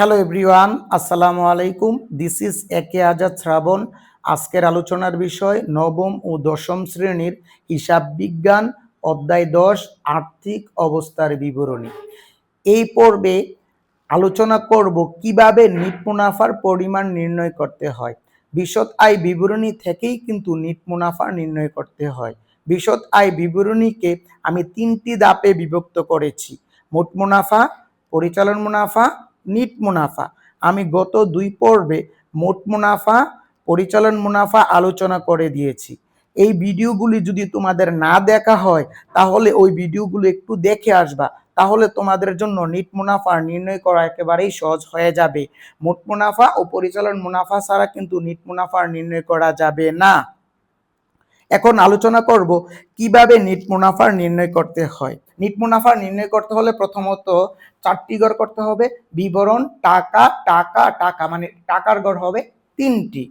Hello everyone আসসালামু আলাইকুম this is একে আজাদ শ্রাবণ আজকের আলোচনার বিষয় নবম ও দশম শ্রেণির হিসাব বিজ্ঞান অধ্যায় দশ আর্থিক অবস্থার বিবরণী এই পর্বে আলোচনা করব কীভাবে নিট মুনাফার পরিমাণ নির্ণয় করতে হয়। বিশদ আয় বিবরণী থেকেই কিন্তু নিট মুনাফা নির্ণয় করতে হয়। বিশদ আয় বিবরণীকে আমি তিনটি ধাপে বিভক্ত করেছি। মোট মুনাফা, পরিচালন মুনাফা নিট মুনাফা। আমি গত দুই পর্বে মোট মুনাফা, পরিচালন মুনাফা আলোচনা করে দিয়েছি। এই ভিডিওগুলি যদি তোমাদের না দেখা হয়, তাহলে ওই ভিডিওগুলো একটু দেখে আসবা। তাহলে তোমাদের জন্য নিট মুনাফা নির্ণয় করা একেবারেই সহজ হয়ে যাবে। মোট মুনাফা ও পরিচালন মুনাফা ছাড়া কিন্তু নিট মুনাফা নির্ণয় করা যাবে না। এখন আলোচনা করব কীভাবে নিট মুনাফার নির্ণয় করতে হয়। নিট মুনাফা নির্ণয় করতে হলে প্রথমত চারটি গড় করতে হবে। বিবরণ, টাকা টাকা টাকা মানে টাকার গড় হবে তিনটি।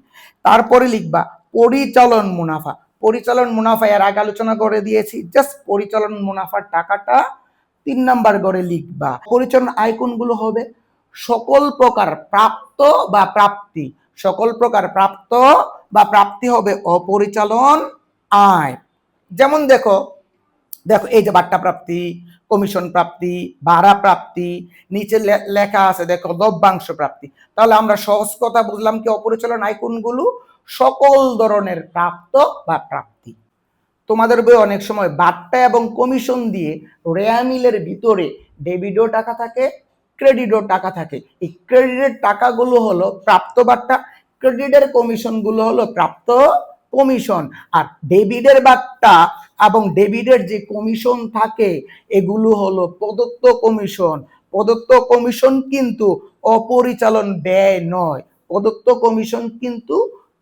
তারপরে লিখবা পরিচালন মুনাফা। পরিচালন মুনাফা এর আগে আলোচনা করে দিয়েছি। জাস্ট পরিচালন মুনাফার টাকাটা তিন নাম্বার গড়ে লিখবা। পরিচালন আয় কোনগুলো হবে? সকল প্রকার প্রাপ্ত বা প্রাপ্তি। সকল প্রকার প্রাপ্ত বা প্রাপ্তি হবে অপরিচালন আয়। যেমন দেখো দেখো, এই যে বাট্টা প্রাপ্তি কমিশন প্রাপ্তি, ভাড়া প্রাপ্তি, নিচে লেখা আছে, দেখো লভ্যাংশ প্রাপ্তি। তাহলে আমরা সহজ কথা বুঝলাম কি অপরিচালন আয় কোনগুলো সকল ধরনের প্রাপ্ত বা প্রাপ্তি। তোমাদের বই অনেক সময় বাট্টা এবং কমিশন দিয়ে রেয়ামিলের ভিতরে ডেবিটও টাকা থাকে ক্রেডিটও টাকা থাকে। এই ক্রেডিটের টাকাগুলো হলো প্রাপ্ত বাট্টা ক্রেডিটের কমিশনগুলো হলো প্রাপ্ত কমিশন আর ডেবিটের বাট্টা এবং ডেভিডের যে কমিশন থাকে, এগুলো হলো প্রদত্ত কমিশন। প্রদত্ত কমিশন কিন্তু অপরিচালন ব্যয় নয়। প্রদত্ত কমিশন কিন্তু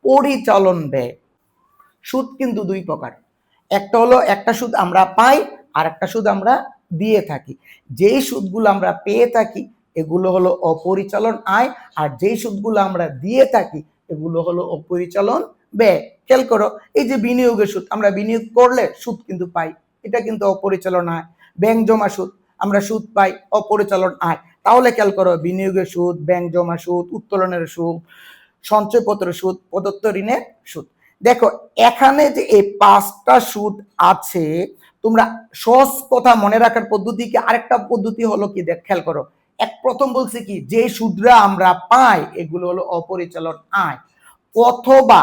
পরিচালন ব্যয়। সুদ কিন্তু দুই প্রকার। একটা হলো, একটা সুদ আমরা পাই, আর একটা সুদ আমরা দিয়ে থাকি। যেই সুদগুলো আমরা পেয়ে থাকি, এগুলো হলো অপরিচালন আয়, আর যেই সুদগুলো আমরা দিয়ে থাকি, এগুলো হলো অপরিচালন ব্যয় খেয়াল করো, এই যে বিনিয়োগের সুদ, আমরা বিনিয়োগ করলে সুদ কিন্তু পাই, এটা কিন্তু অপরিচালন আয় ব্যাংক জমা সুদ, আমরা সুদ পাই, অপরিচালন আয়। তাহলে খেয়াল করো, বিনিয়োগের সুদ, ব্যাংক জমা সুদ, উত্তোলনের সুদ সঞ্চয়পত্র সুদ, প্রদত্ত ঋণের সুদ। দেখো, এখানে যে এই পাঁচটা সুদ আছে, তোমরা সহজ কথা মনে রাখার পদ্ধতি কি? আরেকটা পদ্ধতি হলো কি? দেখ, খেয়াল করো, এক প্রথম বলছি কি? যে সুদরা আমরা পাই, এগুলো হলো অপরিচালন আয়। অথবা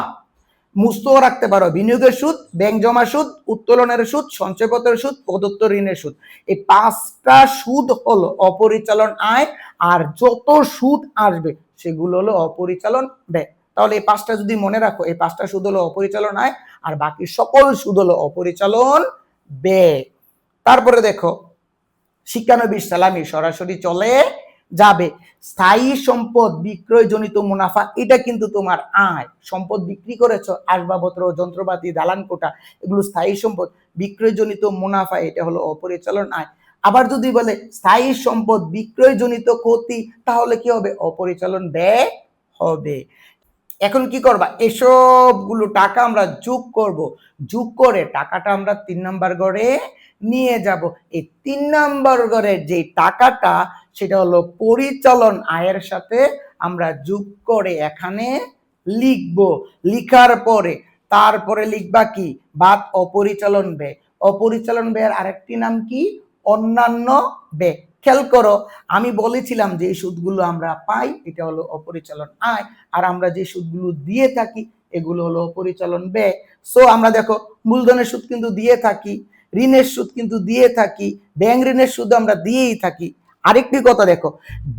মুস্তও রাখতে পারো। বিনিয়োগের সুদ, ব্যাংক জমা সুদ, উত্তোলনের সুদ, সঞ্চয়পত্রের সুদ, প্রদত্ত ঋণের সুদ। এই পাঁচটা সুদ হলো অপরিচালন আয় আর যত সুদ আসবে সেগুলো হলো অপরিচালন ব্যয়। তাহলে এই পাঁচটা যদি মনে রাখো, এই পাঁচটা সুদ হলো অপরিচালন আয় আর বাকি সকল সুদ হলো অপরিচালন ব্যয়। তারপরে দেখো, শিক্ষানবিশ সালামি সরাসরি চলে যাবে। স্থায়ী সম্পদ বিক্রয়জনিত মুনাফা, এটা কিন্তু তোমার আয়। সম্পদ বিক্রি করেছ, আসবাবপত্র, যন্ত্রপাতি, দালান কোটা এগুলো স্থায়ী সম্পদ। বিক্রয়জনিত মুনাফা, এটা হলো অপরিচালন আয়। আবার যদি বলে স্থায়ী সম্পদ বিক্রয়জনিত ক্ষতি, তাহলে কি হবে? অপরিচালন ব্যয় হবে। এখন কি করবা? এসবগুলো টাকা আমরা যোগ করব। যোগ করে টাকাটা আমরা তিন নাম্বার ঘরে নিয়ে যাব। এই তিন নাম্বার ঘরের যে টাকাটা সেটা হলো পরিচালন আয়ের সাথে আমরা যোগ করে এখানে লিখব। লিখার পরে তারপরে লিখবা কি? বাদ অপরিচালন ব্যয়। অপরিচালন ব্যয়ের আরেকটি নাম কি? অন্যান্য ব্যয়। খেয়াল করো, আমি বলেছিলাম যে এই সুদগুলো আমরা পাই, এটা হলো অপরিচালন আয়। আর আমরা যে সুদগুলো দিয়ে থাকি, এগুলো হলো পরিচালন ব্যয়। সো আমরা দেখো, মূলধনের সুদ কিন্তু দিয়ে থাকি, ঋণের সুদ কিন্তু দিয়ে থাকি, ব্যাংক ঋণের সুদ আমরা দিয়েই থাকি। আরেকটি কথা দেখো,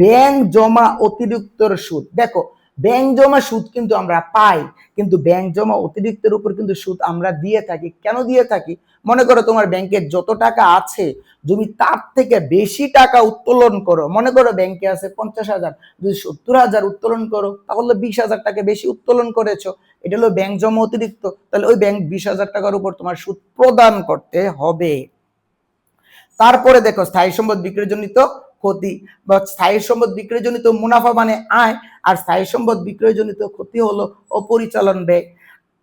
ব্যাংক জমা অতিরিক্ত সুদ। দেখো, ব্যাংক জমা সুদ কিন্তু আমরা পাই, কিন্তু ব্যাংক জমা অতিরিক্তের উপর কিন্তু সুদ আমরা দিয়ে থাকি। কেন দিয়ে থাকি? মনে করো তোমার ব্যাংকে যত টাকা আছে তুমি তার থেকে বেশি টাকা উত্তোলন করো, মনে করো ব্যাংকে আছে পঞ্চাশ হাজার, যদি সত্তর হাজার উত্তোলন করো, তাহলে বিশ হাজার টাকা বেশি উত্তোলন করেছ। এটা হলো ব্যাংক জমা অতিরিক্ত। তাহলে ওই ব্যাংক বিশ হাজার টাকার উপর তোমার সুদ প্রদান করতে হবে। তারপরে দেখো, স্থায়ী সম্পদ বিক্রয়জনিত ক্ষতি বা স্থায়ী সম্পদ বিক্রয়জনিত মুনাফা মানে আয়, আর স্থায়ী সম্পদ বিক্রয়জনিত ক্ষতি হলো অপরিচালন ব্যয়।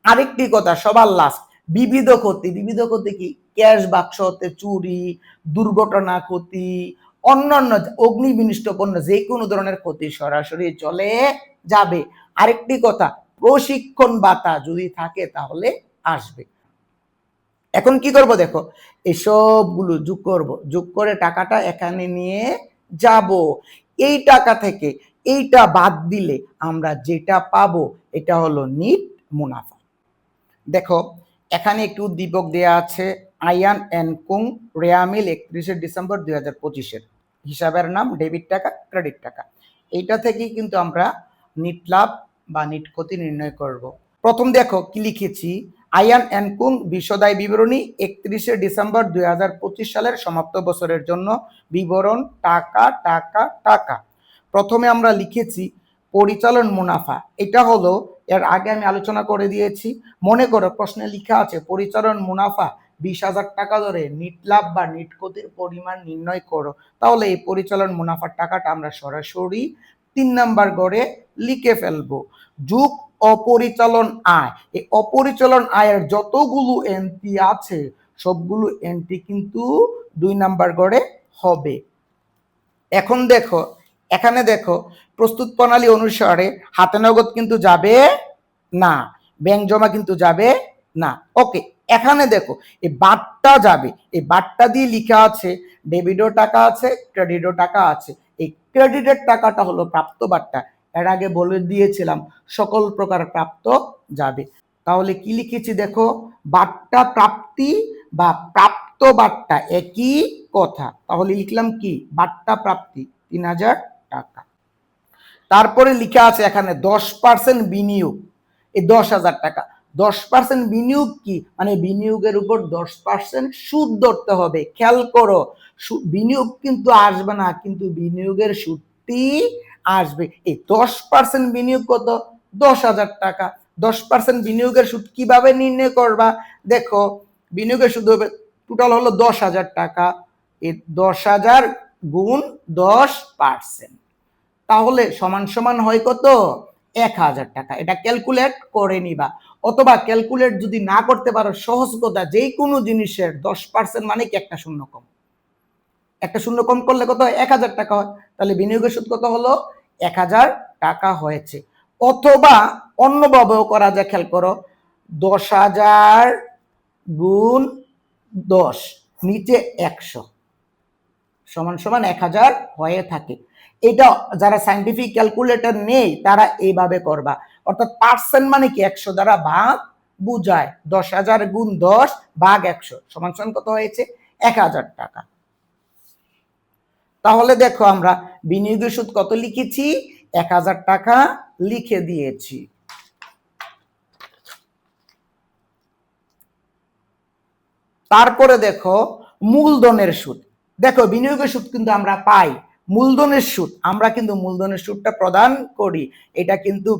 আরেকটি কথা, সবার লাস্ট বিবিধ ক্ষতি। বিবিধ ক্ষতি কি? ক্যাশ বাক্স, হতে চুরি, দুর্ঘটনা ক্ষতি, অন্যান্য অগ্নি বিনিষ্ট পণ্য যে কোনো ধরনের ক্ষতি সরাসরি চলে যাবে। আরেকটি কথা, প্রশিক্ষণ বাতা যদি থাকে তাহলে আসবে। এখন কি করব দেখো? এসবগুলো যোগ করব। যোগ করে টাকাটা এখানে নিয়ে যাব। এই টাকা থেকে এইটা বাদ দিলে আমরা যেটা পাবো এটা হলো নিট মুনাফা। দেখো, এখানে একটি উদ্দীপক দেয়া আছে, আয়ান অ্যান্ড কুং, রেয়ামিল একত্রিশে ডিসেম্বর দুই হাজার পঁচিশের। হিসাবের নাম, ডেবিট টাকা, ক্রেডিট টাকা। এইটা থেকেই কিন্তু আমরা নিট লাভ বা নিট ক্ষতি নির্ণয় করব। প্রথম দেখো কি লিখেছি আয়ান অ্যান্ড কুং বিশদায় বিবরণী একত্রিশে ডিসেম্বর দুই হাজার পঁচিশ সালের সমাপ্ত বছরের জন্য বিবরণ, টাকা টাকা টাকা। প্রথমে আমরা লিখেছি পরিচালন মুনাফা। এটা হলো, এর আগে আমি আলোচনা করে দিয়েছি, মনে করো প্রশ্নে লেখা আছে, পরিচালন মুনাফা বিশ হাজার টাকা ধরে নিট লাভ বা নিট ক্ষতির পরিমাণ নির্ণয় করো। তাহলে এই পরিচালন মুনাফার টাকাটা আমরা সরাসরি তিন নাম্বার গড়ে লিখে ফেলব। যুগ অপরিচালন আয়। এই অপরিচালন আয়ের যতগুলো এন্ট্রি আছে, সবগুলো এন্ট্রি কিন্তু দুই নাম্বার গড়ে হবে। এখন দেখো, এখানে দেখো, প্রস্তুত প্রণালী অনুসারে হাতে নগদ কিন্তু যাবে না ব্যাংক জমা কিন্তু যাবে না। ওকে এখানে দেখো, এই বাটটা যাবে। এই বাটটা দিয়ে লিখা আছে ডেবিটও টাকা আছে ক্রেডিটও টাকা আছে। এই ক্রেডিটের টাকাটা হলো প্রাপ্ত বার্তা এর আগে বলে দিয়েছিলাম, সকল প্রকার প্রাপ্ত যাবে। তাহলে কি লিখেছি দেখো? বার্তা প্রাপ্তি বা প্রাপ্ত বার্তা একই কথা। তাহলে লিখলাম কি? বার্তা প্রাপ্তি, তিন হাজার টাকা। তারপরে লেখা আছে এখানে দশ পার্সেন্ট বিনিয়োগ। এই দশ হাজার টাকা। দশ পার্সেন্ট বিনিয়োগ কি? মানে বিনিয়োগের উপর দশ পার্সেন্ট সুদ ধরতে হবে। খেয়াল করো বিনিয়োগ কিন্তু আসবে না, কিন্তু বিনিয়োগের সুদটি আসবে। এই দশ পার্সেন্ট বিনিয়োগ কত? দশ হাজার টাকা। দশ পার্সেন্ট বিনিয়োগের সুদ কীভাবে নির্ণয় করবা? দেখো, বিনিয়োগের সুদ হবে টোটাল হলো দশ হাজার টাকা। এই দশ হাজার গুণ দশ পার্সেন্ট তাহলে সমান সমান হয় কত? এক হাজার টাকা। এটা ক্যালকুলেট করে নিবা। অথবা ক্যালকুলেট যদি না করতে পারো, সহজ কথা যেই কোনো জিনিসের দশ পার্সেন্ট মানে কি একটা শূন্য কম। একটা শূন্য কম করলে কত হয়? এক হাজার টাকা হয়। তাহলে বিনিয়োগের সুদ কত হলো? এক হাজার টাকা হয়েছে। অথবা অন্যভাবেও করা যায়, খেয়াল করো, দশ হাজার গুণ দশ, নিচে একশো। সমান সমান এক হাজার হয়ে থাকে। এটা যারা সাইন্টিফিক ক্যালকুলেটর নেই, তারা এইভাবে করবা। অর্থাৎ পার্সেন্ট মানে কি? একশো দ্বারা ভাগ বুঝায়। দশ হাজার গুণ দশ, ভাগ একশো। সমান সমান কত হয়েছে? এক হাজার টাকা। তাহলে দেখো আমরা বিনিয়োগের সুদ কত লিখেছি? এক হাজার টাকা লিখে দিয়েছি। তারপরে দেখো মূলধনের সুদ। দেখো, বিনিয়োগের সুদ কিন্তু আমরা পাই। মূলধনের সুদ, আমরা কিন্তু মূলধনের সুদটা প্রদান করি। এটা কিন্তু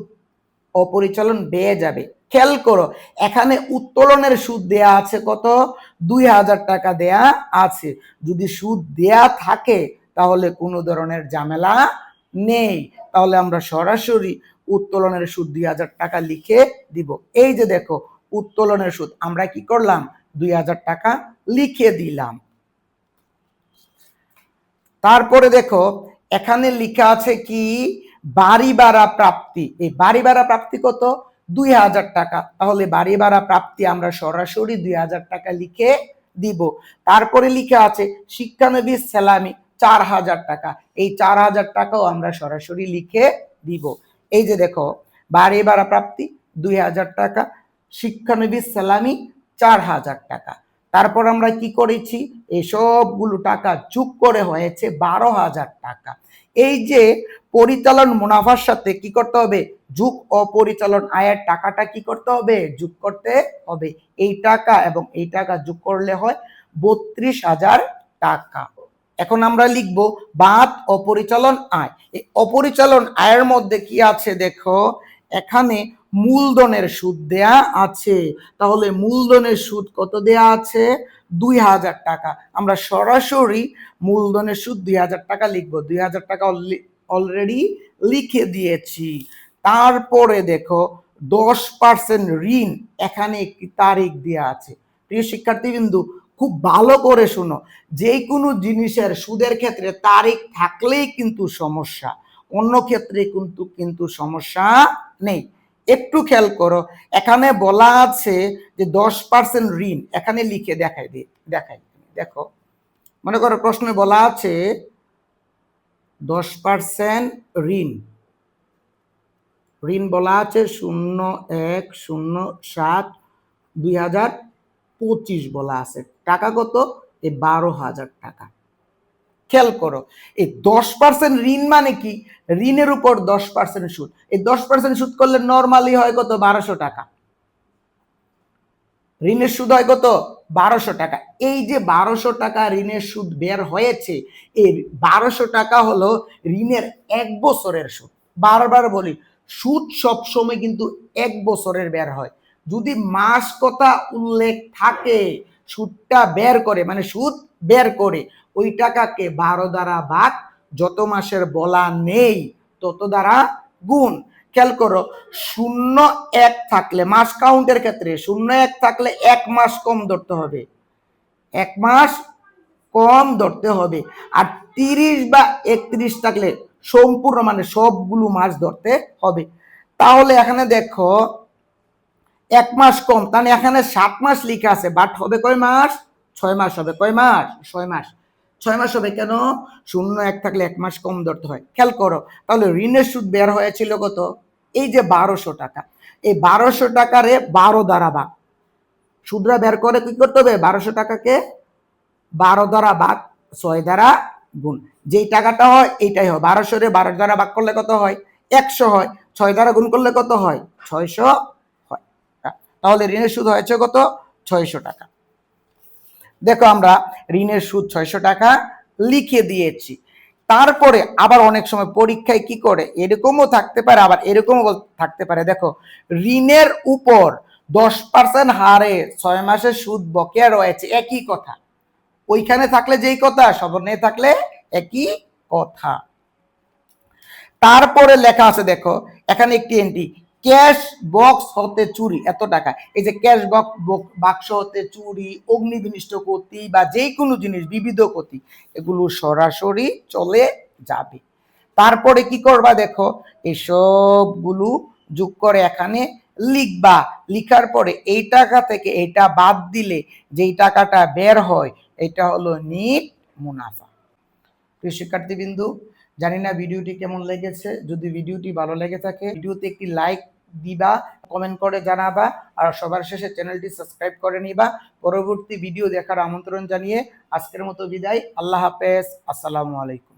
অপরিচালন বেয়ে যাবে। খেয়াল করো, এখানে উত্তোলনের সুদ দেয়া আছে কত? দুই হাজার টাকা দেয়া আছে। যদি সুদ দেয়া থাকে, তাহলে কোনো ধরনের ঝামেলা নেই। তাহলে আমরা সরাসরি উত্তোলনের সুদ দুই হাজার টাকা লিখে দিব। এই যে দেখো, উত্তোলনের সুদ, আমরা কি করলাম? দুই হাজার টাকা লিখে দিলাম। তারপরে দেখো, এখানে লেখা আছে কি? বাড়ি ভাড়া প্রাপ্তি। এই বাড়ি ভাড়া প্রাপ্তি কত? দুই হাজার টাকা। তাহলে বাড়ি ভাড়া প্রাপ্তি আমরা সরাসরি দুই হাজার টাকা লিখে দিব। তারপরে লিখা আছে, শিক্ষানবিশ সেলামি চার হাজার টাকা। এই চার হাজার টাকাও আমরা সরাসরি লিখে দিব। এই যে দেখো, বাড়ি ভাড়া প্রাপ্তি দুই হাজার টাকা, শিক্ষানবিশ সেলামি চার হাজার টাকা। তারপর আমরা কি করেছি? এই সবগুলো টাকা যোগ করে হয়েছে বারো হাজার টাকা। এই যে পরিচালন মুনাফার সাথে কি করতে হবে? যুগ অপরিচালন আয়ের টাকাটা কি করতে হবে? যোগ করতে হবে। এই টাকা এবং এই টাকা যোগ করলে হয় বত্রিশ হাজার টাকা। এখন আমরা লিখব বাদ অপরিচালন আয়। এই অপরিচালন আয়ের মধ্যে কি আছে দেখো? এখানে মূলধনের সুদ দেয়া আছে। তাহলে মূলধনের সুদ কত দেয়া আছে? দুই হাজার টাকা। আমরা সরাসরি মূলধনের সুদ দুই হাজার টাকা লিখব। দুই হাজার টাকা অলরেডি লিখে দিয়েছি। তারপরে দেখো, দশ পার্সেন্ট ঋণ এখানে একটি তারিখ দেওয়া আছে। প্রিয় শিক্ষার্থীবৃন্দু, খুব ভালো করে শুনো। যে কোনো জিনিসের সুদের ক্ষেত্রে তারিখ থাকলেই কিন্তু সমস্যা। অন্য ক্ষেত্রে কিন্তু কিন্তু সমস্যা নেই। একটু খেয়াল করো, এখানে বলা আছে যে দশ পার্সেন্ট ঋণ, এখানে লিখে দেখাই দেখাই দেখো, মনে করো প্রশ্নে বলা আছে দশ পার্সেন্ট ঋণ। ঋণ বলা আছে শূন্য এক, শূন্য সাত, দুই হাজার পঁচিশ বলা আছে। টাকা কত? এই বারো হাজার টাকা। খেয়াল করো, এই দশ পার্সেন্ট ঋণ মানে কি? ঋণের উপর দশ পার্সেন্ট সুদ। এই দশ পার্সেন্ট সুদ করলে নর্মালি হয় কত? বারোশো টাকা। ঋণের সুদ হয় কত? বারোশো টাকা। এই যে বারোশো টাকা ঋণের সুদ বের হয়েছে এই বারোশো টাকা হলো ঋণের এক বছরের সুদ। বারবার বলি, সুদ সবসময় কিন্তু এক বছরের বের হয়। যদি মাস কথা উল্লেখ থাকে, সুদটা বের করে মানে সুদ বের করে ওই টাকাকে বারো দ্বারা ভাগ যত মাসের বলা নেই, তত দ্বারা গুণ। খেয়াল করো, শূন্য এক থাকলে, মাস কাউন্টের ক্ষেত্রে শূন্য এক থাকলে এক মাস কম ধরতে হবে। এক মাস কম ধরতে হবে। আর তিরিশ বা একত্রিশ থাকলে সম্পূর্ণ মানে সবগুলো মাস ধরতে হবে। তাহলে এখানে দেখো, এক মাস কম, তাহলে এখানে সাত মাস লিখা আছে, বাট হবে কয় মাস? ছয় মাস হবে, কয় মাস? ছয় মাস। ছয় মাস হবে কেন? শূন্য এক থাকলে এক মাস কম ধরতে হয়। খেয়াল করো, তাহলে ঋণের সুদ বের হয়েছিল কত? এই যে বারোশো টাকা। এই বারোশো টাকারে বারো দ্বারা ভাগ। সুদরা বের করে কি করতে হবে? বারোশো টাকাকে বারো দ্বারা ভাগ, ছয় দ্বারা গুণ। যেই টাকাটা হয়, এইটাই হয়। বারোশো রে বারো দ্বারা ভাগ করলে কত হয়? একশো হয়। ছয় দ্বারা গুণ করলে কত হয়? ছয়শো হয়। তাহলে ঋণের সুদ হয়েছে কত? ছয়শো টাকা। দেখো আমরা ঋণের সুদ ছয়শো টাকা লিখে দিয়েছি। তারপরে আবার অনেক সময় পরীক্ষায় কি করে? এরকমও থাকতে পারে, আবার এরকমও থাকতে পারে। দেখো, ঋণের উপর দশ পার্সেন্ট হারে ছয় মাসের সুদ বকেয়া রয়েছে, একই কথা। ওইখানে থাকলে যেই কথা সবর্ণে থাকলে একই কথা। তারপরে লেখা আছে, দেখো, এখানে একটি এন্ট্রি ক্যাশ বক্স হতে চুরি, এত টাকা। এই যে ক্যাশ বক্স বাক্স হতে চুরি, অগ্নিবিনিষ্ট ক্ষতি বা যে কোনো জিনিস, বিবিধ ক্ষতি, এগুলো সরাসরি চলে যাবে। তারপরে কি করবা দেখো, এই সবগুলো যোগ করে এখানে লিখবা। লিখার পরে এই টাকা থেকে এটা বাদ দিলে যেই টাকাটা বের হয়, এটা হলো নিট মুনাফা। প্রিয় শিক্ষার্থীবৃন্দু, জানি না ভিডিওটি কেমন লেগেছে। যদি ভিডিওটি ভালো লেগে থাকে, ভিডিওতে একটি লাইক দিবা কমেন্ট করে জানাবা আর সবার শেষে চ্যানেলটি সাবস্ক্রাইব করে নিবা। পরবর্তী ভিডিও দেখার আমন্ত্রণ জানিয়ে আজকের মতো বিদায়। আল্লাহ হাফেজ। আসসালামু আলাইকুম।